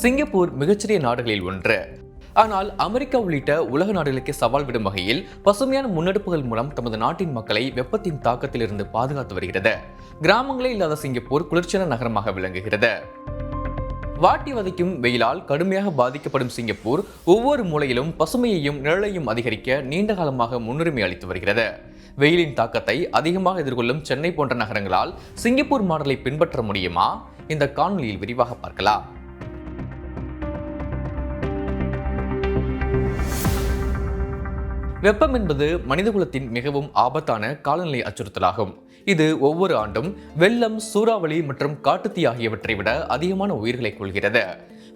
Singapore மிகச்சிறிய நாடுகளில் ஒன்று. ஆனால் அமெரிக்கா உள்ளிட்ட உலக நாடுகளுக்கு சவால் விடும் வகையில் பசுமையான முன்னெடுப்புகள் மூலம் தமது நாட்டின் மக்களை வெப்பத்தின் தாக்கத்திலிருந்து பாதுகாத்து வருகிறது. கிராமங்களே இல்லாத சிங்கப்பூர் குளிர்ச்சியான நகரமாக விளங்குகிறது. வாட்டி வதைக்கும் வெயிலால் கடுமையாக பாதிக்கப்படும் சிங்கப்பூர் ஒவ்வொரு மூலையிலும் பசுமையையும் நிழலையும் அதிகரிக்க நீண்ட காலமாக முன்னுரிமை அளித்து வருகிறது. வெயிலின் தாக்கத்தை அதிகமாக எதிர்கொள்ளும் சென்னை போன்ற நகரங்களால் சிங்கப்பூர் மாடலை பின்பற்ற முடியுமா? இந்த காணொலியில் விரிவாக பார்க்கலாம். வெப்பம் என்பது மனிதகுலத்தின் மிகவும் ஆபத்தான காலநிலை அச்சுறுத்தலாகும். இது ஒவ்வொரு ஆண்டும் வெள்ளம் சூறாவளி மற்றும் காட்டுத்தீ ஆகியவற்றை விட அதிகமான உயிர்களை கொள்கிறது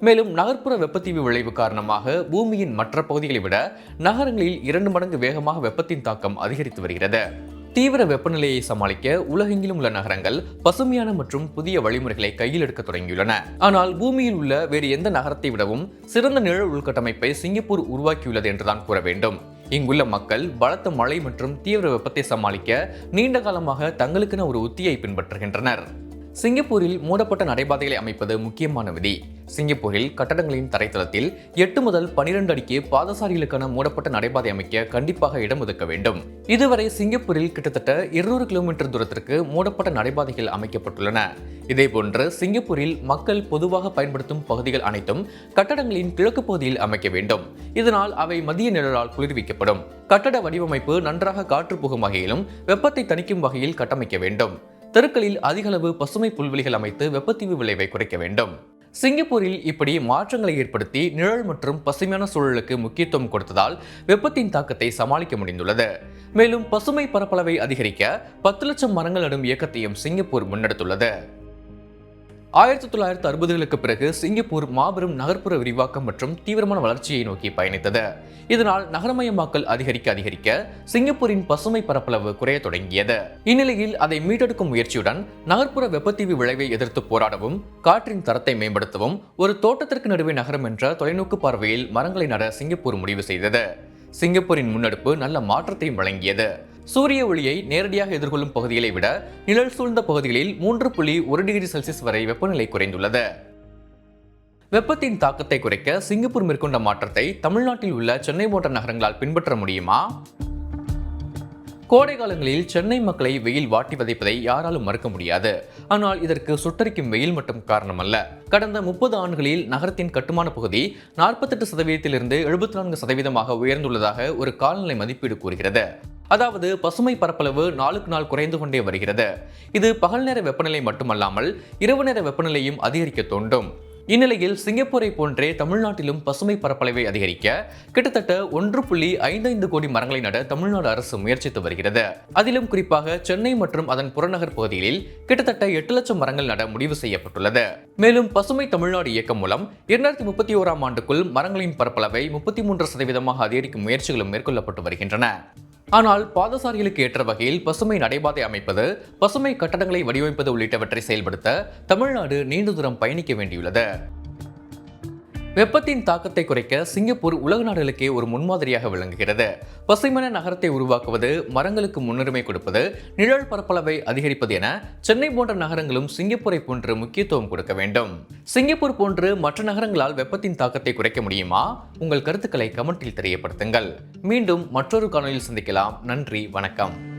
மேலும் நகர்ப்புற வெப்பத்தீவு விளைவு காரணமாக பூமியின் மற்ற பகுதிகளை விட நகரங்களில் இரண்டு மடங்கு வேகமாக வெப்பத்தின் தாக்கம் அதிகரித்து வருகிறது. தீவிர வெப்பநிலையை சமாளிக்க உலகெங்கிலும் உள்ள நகரங்கள் பசுமையான மற்றும் புதிய வழிமுறைகளை கையில் எடுக்க தொடங்கியுள்ளன. ஆனால் பூமியில் உள்ள வேறு எந்த நகரத்தை விடவும் சிறந்த நிழல் உள்கட்டமைப்பை சிங்கப்பூர் உருவாக்கியுள்ளது என்றுதான் கூற வேண்டும். இங்குள்ள மக்கள் பலத்த மழை மற்றும் தீவிர வெப்பத்தை சமாளிக்க நீண்ட காலமாக தங்களுக்கென ஒரு உத்தியை பின்பற்றுகின்றனர். சிங்கப்பூரில் மூடப்பட்ட நடைபாதைகளை அமைப்பது முக்கியமான விதி. சிங்கப்பூரில் கட்டடங்களின் தரைத்தளத்தில் எட்டு முதல் பனிரெண்டு அடிக்கு பாதசாரிகளுக்கான மூடப்பட்ட நடைபாதை அமைக்க கண்டிப்பாக இடம் ஒதுக்க வேண்டும். இதுவரை சிங்கப்பூரில் கிட்டத்தட்ட இருநூறு கிலோமீட்டர் தூரத்திற்கு மூடப்பட்ட நடைபாதைகள் அமைக்கப்பட்டுள்ளன. இதேபோன்று சிங்கப்பூரில் மக்கள் பொதுவாக பயன்படுத்தும் பகுதிகள் அனைத்தும் கட்டடங்களின் கிழக்கு பகுதியில் அமைக்க வேண்டும். இதனால் அவை மதிய நிழலால் குளிர்விக்கப்படும். கட்டட வடிவமைப்பு நன்றாக காற்று புகும் வகையிலும் வெப்பத்தை தணிக்கும் வகையில் கட்டமைக்க வேண்டும். தெருக்களில் அதிகளவு பசுமை புல்வெளிகள் அமைத்து வெப்பத்தீவு விளைவை குறைக்க வேண்டும். சிங்கப்பூரில் இப்படி மாற்றங்களை ஏற்படுத்தி நிழல் மற்றும் பசுமையான சூழலுக்கு முக்கியத்துவம் கொடுத்ததால் வெப்பத்தின் தாக்கத்தை சமாளிக்க முடிந்துள்ளது. மேலும் பசுமை பரப்பளவை அதிகரிக்க பத்து லட்சம் மரங்கள் நடும் இயக்கத்தையும் சிங்கப்பூர் முன்னெடுத்துள்ளது. ஆயிரத்தி தொள்ளாயிரத்தி அறுபதுகளுக்கு பிறகு சிங்கப்பூர் மாபெரும் நகர்ப்புற விரிவாக்கம் மற்றும் தீவிரமான வளர்ச்சியை நோக்கி பயணித்தது. இதனால் நகரமயமாக்கல் அதிகரிக்க அதிகரிக்க சிங்கப்பூரின் பசுமை பரப்பளவு குறைய தொடங்கியது. இந்நிலையில் அதை மீட்டெடுக்கும் முயற்சியுடன் நகர்ப்புற வெப்பத்தீவு விளைவை எதிர்த்து போராடவும் காற்றின் தரத்தை மேம்படுத்தவும் ஒரு தோட்டத்திற்கு நடுவே நகரம் என்ற தொலைநோக்கு பார்வையில் மரங்களை நட சிங்கப்பூர் முடிவு செய்தது. சிங்கப்பூரின் முன்னெடுப்பு நல்ல மாற்றத்தையும் வழங்கியது. சூரிய ஒளியை நேரடியாக எதிர்கொள்ளும் பகுதிகளை விட நிழல் சூழ்ந்த பகுதிகளில் மூன்று புள்ளி ஒரு டிகிரி செல்சியஸ் வரை வெப்பநிலை குறைந்துள்ளது. வெப்பத்தின் தாக்கத்தை குறைக்க சிங்கப்பூர் மேற்கொண்ட மாற்றத்தை தமிழ்நாட்டில் உள்ள சென்னை போன்ற நகரங்களால் பின்பற்ற முடியுமா? கோடை காலங்களில் சென்னை மக்களை வெயில் வாட்டி வதைப்பதை யாராலும் மறுக்க முடியாது. ஆனால் இதற்கு சுட்டரிக்கும் வெயில் மட்டும் காரணமல்ல. கடந்த முப்பது ஆண்டுகளில் நகரத்தின் கட்டுமான பகுதி நாற்பத்தெட்டு சதவீதத்திலிருந்து எழுபத்தி நான்கு சதவீதமாக உயர்ந்துள்ளதாக ஒரு காலநிலை மதிப்பீடு கூறுகிறது. அதாவது பசுமை பரப்பளவு நாளுக்கு நாள் குறைந்து கொண்டே வருகிறது. இது பகல் நேர வெப்பநிலை மட்டுமல்லாமல் இரவு நேர வெப்பநிலையும் அதிகரிக்க தோண்டும் இந்நிலையில் சிங்கப்பூரை போன்றே தமிழ்நாட்டிலும் பசுமை பரப்பளவை அதிகரிக்க கிட்டத்தட்ட ஒன்று புள்ளி ஐந்தைந்து கோடி மரங்களை நட தமிழ்நாடு அரசு முயற்சித்து வருகிறது. அதிலும் குறிப்பாக சென்னை மற்றும் அதன் புறநகர் பகுதிகளில் கிட்டத்தட்ட எட்டு லட்சம் மரங்கள் நட முடிவு செய்யப்பட்டுள்ளது. மேலும் பசுமை தமிழ்நாடு இயக்கம் மூலம் இரண்டாயிரத்தி முப்பத்தி ஓராம் ஆண்டுக்குள் மரங்களின் பரப்பளவை முப்பத்தி மூன்று சதவீதமாக அதிகரிக்கும் முயற்சிகளும் மேற்கொள்ளப்பட்டு வருகின்றன. ஆனால் பாதசாரிகளுக்கு ஏற்ற வகையில் பசுமை நடைபாதை அமைப்பது பசுமை கட்டடங்களை வடிவமைப்பது உள்ளிட்டவற்றை செயல்படுத்த தமிழ்நாடு நீண்ட தூரம் பயணிக்க வேண்டியுள்ளது. வெப்பத்தின் தாக்கத்தை குறைக்க சிங்கப்பூர் உலக நாடுகளுக்கே ஒரு முன்மாதிரியாக விளங்குகிறது. பசுமையான நகரத்தை உருவாக்குவது மரங்களுக்கு முன்னுரிமை கொடுப்பது நிழல் பரப்பளவை அதிகரிப்பது என சென்னை போன்ற நகரங்களும் சிங்கப்பூரை போன்று முக்கியத்துவம் கொடுக்க வேண்டும். சிங்கப்பூர் போன்று மற்ற நகரங்களால் வெப்பத்தின் தாக்கத்தை குறைக்க முடியுமா? உங்கள் கருத்துக்களை கமெண்டில் தெரியப்படுத்துங்கள். மீண்டும் மற்றொரு காணொலியில் சந்திக்கலாம். நன்றி வணக்கம்.